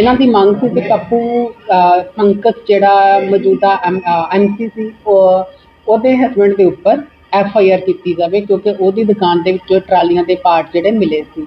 ਇਹਨਾਂ ਦੀ ਮੰਗ ਸੀ ਕਿ ਪੱਪੂ ਅ, ਪੰਕਜ ਜਿਹੜਾ ਮੌਜੂਦਾ ਐਮਸੀ ਸੀ ਉਹ ਉਹਦੇ ਹਸਬੰਡ ਦੇ ਉੱਪਰ ਐਫ ਆਈ ਆਰ ਕੀਤੀ ਜਾਵੇ ਕਿਉਂਕਿ ਉਹਦੀ ਦੁਕਾਨ ਦੇ ਵਿੱਚੋਂ ਟਰਾਲੀਆਂ ਦੇ ਪਾਰਟ ਜਿਹੜੇ ਮਿਲੇ ਸੀ।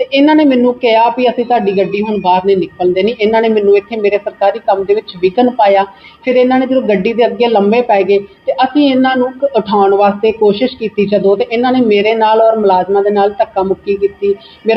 ਤੇ ਇਹਨਾਂ ਨੇ ਮੈਨੂੰ ਕਿਹਾ ਵੀ ਅਸੀਂ ਤੁਹਾਡੀ ਗੱਡੀ ਹੁਣ ਬਾਹਰ ਨਹੀਂ ਨਿਕਲਣ ਦੇਣੀ। ਇਹਨਾਂ ਨੇ ਮੈਨੂੰ ਇੱਥੇ ਮੇਰੇ ਸਰਕਾਰੀ ਕੰਮ ਦੇ ਵਿੱਚ ਵਿਘਨ ਪਾਇਆ। ਫਿਰ ਇਹਨਾਂ ਨੇ ਜਦੋਂ ਗੱਡੀ ਦੇ ਅੱਗੇ ਲੰਮੇ ਪੈ ਗਏ ਤੇ ਅਸੀਂ ਇਹਨਾਂ ਨੂੰ ਉਠਾਉਣ ਵਾਸਤੇ ਕੋਸ਼ਿਸ਼ ਕੀਤੀ ਜਦੋਂ ਤੇ ਇਹਨਾਂ ਨੇ ਮੇਰੇ ਨਾਲ ਔਰ ਮੁਲਾਜ਼ਮਾਂ ਦੇ ਨਾਲ ਧੱਕਾ ਮੁੱਕੀ ਕੀਤੀ। ਮੇਰਾ